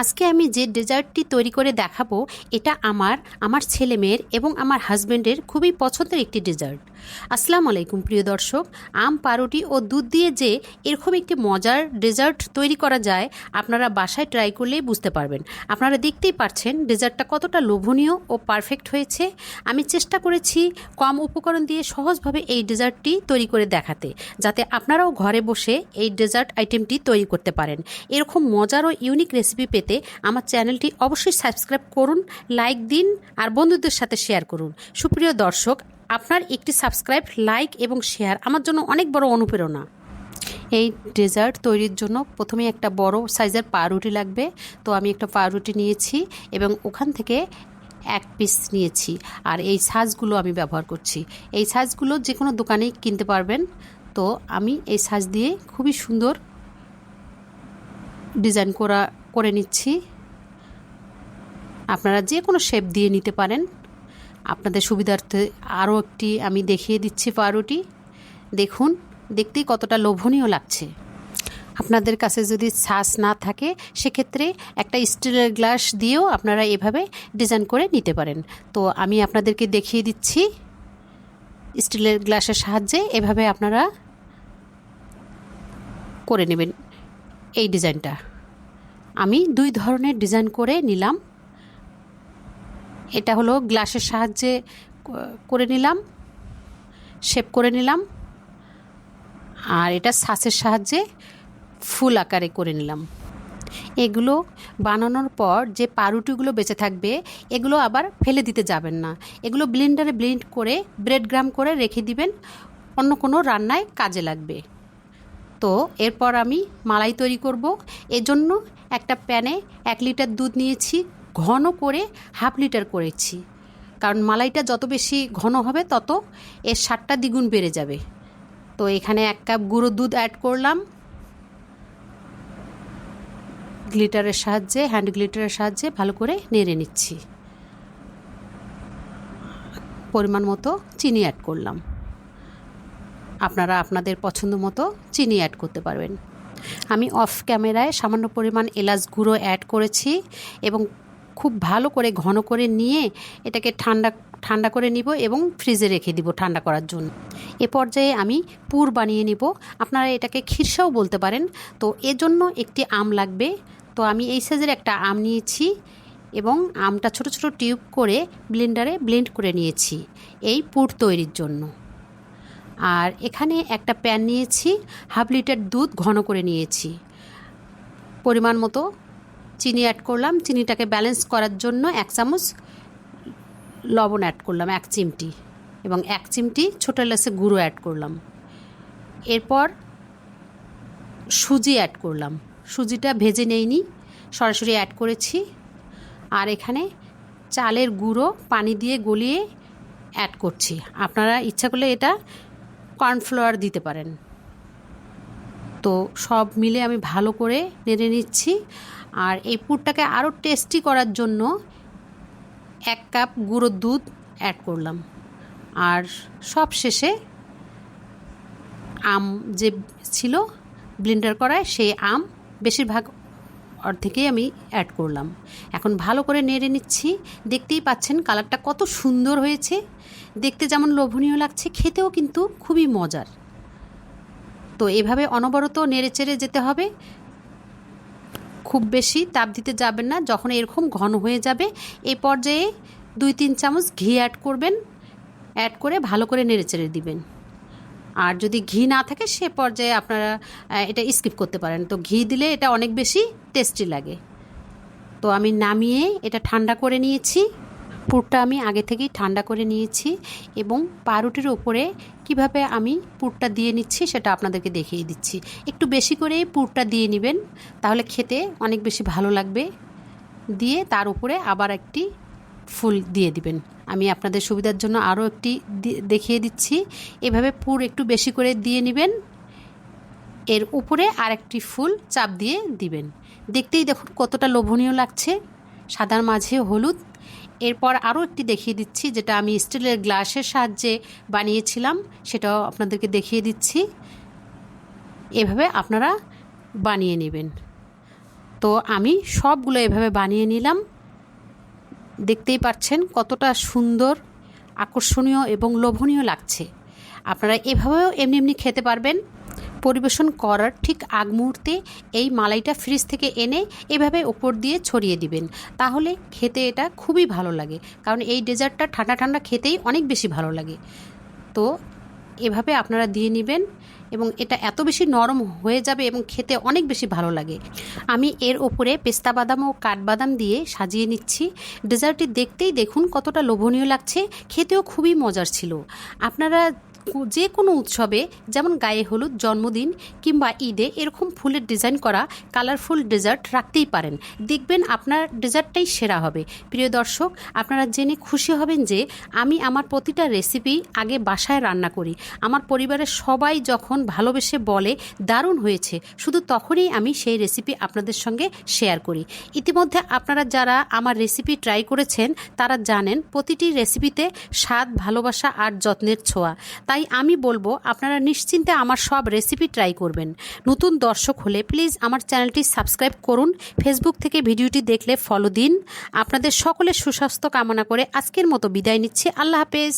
আজকে আমি যে ডেজার্টটি তৈরি করে দেখাবো, এটা আমার আমার ছেলে মেয়ের এবং আমার হাজব্যান্ডের খুবই পছন্দের একটি ডেজার্ট। আসসালামু আলাইকুম প্রিয় দর্শক, আম পাউরুটি ও দুধ দিয়ে যে এরকম একটি মজার ডেজার্ট তৈরি করা যায়, আপনারা বাসায় ট্রাই করলেই বুঝতে পারবেন। আপনারা দেখতেই পারছেন ডেজার্টটা কতটা লোভনীয় ও পারফেক্ট হয়েছে। আমি চেষ্টা করেছি কম উপকরণ দিয়ে সহজভাবে এই ডেজার্টটি তৈরি করে দেখাতে, যাতে আপনারাও ঘরে বসে এই ডেজার্ট আইটেমটি তৈরি করতে পারেন। এরকম মজার ও ইউনিক রেসিপি পেতে আমার চ্যানেলটি অবশ্যই সাবস্ক্রাইব করুন, লাইক দিন আর বন্ধুদের সাথে শেয়ার করুন। সুপ্রিয় দর্শক, আপনার একটি সাবস্ক্রাইব, লাইক এবং শেয়ার আমার জন্য অনেক বড় অনুপ্রেরণা। এই ডেজার্ট তৈরির জন্য প্রথমে একটা বড় সাইজের পাউরুটি লাগবে। তো আমি একটা পাউরুটি নিয়েছি এবং ওখান থেকে এক পিস নিয়েছি আর এই সাজগুলো আমি ব্যবহার করছি। এই সাজগুলো যে কোনো দোকানেই কিনতে পারবেন। তো আমি এই সাজ দিয়ে খুবই সুন্দর ডিজাইন করা, করে নিচ্ছি। আপনারা যে কোনো শেপ দিয়ে নিতে পারেন। আপনাদের সুবিধার্থে আরও একটি আমি দেখিয়ে দিচ্ছি পাউরুটি। দেখুন, দেখতেই কতটা লোভনীয় লাগছে। আপনাদের কাছে যদি ছাঁচ না থাকে, সেক্ষেত্রে একটা স্টিলের গ্লাস দিয়েও আপনারা এভাবে ডিজাইন করে নিতে পারেন। তো আমি আপনাদেরকে দেখিয়ে দিচ্ছি। স্টিলের গ্লাসের সাহায্যে এভাবে আপনারা করে নেবেন এই ডিজাইনটা আমি দুই ধরনের ডিজাইন করে নিলাম। এটা হলো গ্লাসের সাহায্যে করে নিলাম, শেপ করে নিলাম, আর এটা সাসের সাহায্যে ফুল আকারে করে নিলাম। এগুলো বানানোর পর যে পাউরুটিগুলো বেঁচে থাকবে, এগুলো আবার ফেলে দিতে যাবেন না। এগুলো ব্লেন্ডারে ব্লেন্ড করে ব্রেড গ্রাম করে রেখে দিবেন, অন্য কোনো রান্নায় কাজে লাগবে। তো এরপর আমি মালাই তৈরি করব। এজন্য একটা প্যানে এক লিটার দুধ নিয়েছি, ঘন করে হাফ লিটার করেছি। কারণ মালাইটা যত বেশি ঘন হবে তত এর স্বাদটা দ্বিগুণ বেড়ে যাবে। তো এখানে এক কাপ গুঁড়ো দুধ অ্যাড করলাম। গ্লিটারের সাহায্যে হ্যান্ড গ্লিটারের সাহায্যে ভালো করে নেড়ে নিচ্ছি। পরিমাণ মতো চিনি অ্যাড করলাম। আপনারা আপনাদের পছন্দ মতো চিনি অ্যাড করতে পারবেন। আমি অফ ক্যামেরায় সামান্য পরিমাণ এলাচ গুঁড়ো অ্যাড করেছি এবং খুব ভালো করে ঘন করে নিয়ে এটাকে ঠান্ডা ঠান্ডা করে নিব এবং ফ্রিজে রেখে দিব ঠান্ডা করার জন্য। এ পর্যায়ে আমি পুর বানিয়ে নিব। আপনারা এটাকে খিরসাও বলতে পারেন। তো এজন্য একটি আম লাগবে। তো আমি এই সাইজের একটা আম নিয়েছি এবং আমটা ছোট ছোট টিউব করে ব্লেন্ডারে ব্লেন্ড করে নিয়েছি। এই পুর তৈরির জন্য। আর এখানে একটা প্যান নিয়েছি, হাফ লিটার দুধ ঘন করে নিয়েছি। পরিমাণ মতো চিনি অ্যাড করলাম। চিনিটাকে ব্যালেন্স করার জন্য এক চামচ লবণ অ্যাড করলাম, এক চিমটি। এবং এক চিমটি ছোটো এলাচে গুঁড়ো অ্যাড করলাম। এরপর সুজি অ্যাড করলাম। সুজিটা ভেজে নেইনি, সরাসরি অ্যাড করেছি। আর এখানে চালের গুঁড়ো পানি দিয়ে গলিয়ে অ্যাড করছি। আপনারা ইচ্ছা করলে এটা কর্নফ্লাওয়ার দিতে পারেন। তো সব মিলে আমি ভালো করে নেড়ে নিচ্ছি। আর এই পুরটাকে আরও টেস্টি করার জন্য এক কাপ গুঁড়ো দুধ অ্যাড করলাম। আর সব শেষে আম যে ছিল ব্লেন্ডার করায় সেই আম বেশিরভাগ অর্ধেকেই আমি অ্যাড করলাম। এখন ভালো করে নেড়ে নিচ্ছি। দেখতেই পাচ্ছেন কালারটা কত সুন্দর হয়েছে। দেখতে যেমন লোভনীয় লাগছে, খেতেও কিন্তু খুবই মজার। তো এভাবে অনবরত নেড়ে চেড়ে যেতে হবে। খুব বেশি তাপ দিতে যাবেন না, যখন এরকম ঘন হয়ে যাবে এই পর্যায়ে দুই তিন চামচ ঘি অ্যাড করবেন। অ্যাড করে ভালো করে নেড়ে চেড়ে দিবেন। আর যদি ঘি না থাকে, সে পর্যায়ে আপনারা এটা স্কিপ করতে পারেন। তো ঘি দিলে এটা অনেক বেশি টেস্টি লাগে। তো আমি নামিয়ে এটা ঠান্ডা করে নিয়েছি। পুরটা আমি আগে থেকেই ঠান্ডা করে নিয়েছি এবং পাউরুটির ওপরে কীভাবে আমি পুরটা দিয়ে নিচ্ছি সেটা আপনাদেরকে দেখিয়ে দিচ্ছি। একটু বেশি করে পুরটা দিয়ে নেবেন, তাহলে খেতে অনেক বেশি ভালো লাগবে। দিয়ে তার উপরে আবার একটি ফুল দিয়ে দিবেন। আমি আপনাদের সুবিধার জন্য আরও একটি দেখিয়ে দিচ্ছি। এভাবে পুর একটু বেশি করে দিয়ে নেবেন। এর উপরে আরেকটি ফুল চাপ দিয়ে দিবেন। দেখতেই দেখুন কতটা লোভনীয় লাগছে। সাদার মাঝে হলুদ। এরপর আরও একটি দেখিয়ে দিচ্ছি, যেটা আমি স্টিলের গ্লাসের সাহায্যে বানিয়েছিলাম, সেটাও আপনাদেরকে দেখিয়ে দিচ্ছি। এভাবে আপনারা বানিয়ে নেবেন। তো আমি সবগুলো এভাবে বানিয়ে নিলাম। দেখতেই পাচ্ছেন কতটা সুন্দর, আকর্ষণীয় এবং লোভনীয় লাগছে। আপনারা এভাবেও এমনি এমনি খেতে পারবেন। পরিবেশন করার ঠিক আগ মুহূর্তে এই মালাইটা ফ্রিজ থেকে এনে এভাবে ওপর দিয়ে ছড়িয়ে দিবেন। তাহলে খেতে এটা খুবই ভালো লাগে। কারণ এই ডেজার্টটা ঠান্ডা ঠান্ডা খেতেই অনেক বেশি ভালো লাগে। তো এভাবে আপনারা দিয়ে নেবেন এবং এটা এত বেশি নরম হয়ে যাবে এবং খেতে অনেক বেশি ভালো লাগে। আমি এর ওপরে পেস্তা বাদাম ও কাঠবাদাম দিয়ে সাজিয়ে নিচ্ছি। ডেজার্টটি দেখতেই দেখুন কতটা লোভনীয় লাগছে। খেতেও খুবই মজার ছিল। আপনারা যে কোনো উৎসবে, যেমন গায়ে হলুদ জন্মদিন কিংবা ঈদে এরকম ফুলের ডিজাইন করা কালারফুল ডেজার্ট রাখতেই পারেন। দেখবেন আপনার ডেজার্টটাই সেরা হবে। প্রিয় দর্শক, আপনারা জেনে খুশি হবেন যে আমি আমার প্রতিটা রেসিপি আগে বাসায় রান্না করি। আমার পরিবারের সবাই যখন ভালোবেসে বলে, দারুণ হয়েছে, শুধু তখনই আমি সেই রেসিপি আপনাদের সঙ্গে শেয়ার করি। ইতিমধ্যে আপনারা যারা আমার রেসিপি ট্রাই করেছেন, তারা জানেন প্রতিটি রেসিপিতে স্বাদ, ভালোবাসা আর যত্নের ছোঁয়া। তাই আমি বলব, আপনারা নিশ্চিন্তে আমার সব রেসিপি ট্রাই করবেন। নতুন দর্শক হলে প্লিজ আমার চ্যানেলটি সাবস্ক্রাইব করুন। ফেসবুক থেকে ভিডিওটি দেখলে ফলো দিন। আপনাদের সকলের সুস্বাস্থ্য কামনা করে আজকের মতো বিদায় নিচ্ছি। আল্লাহ হাফেজ।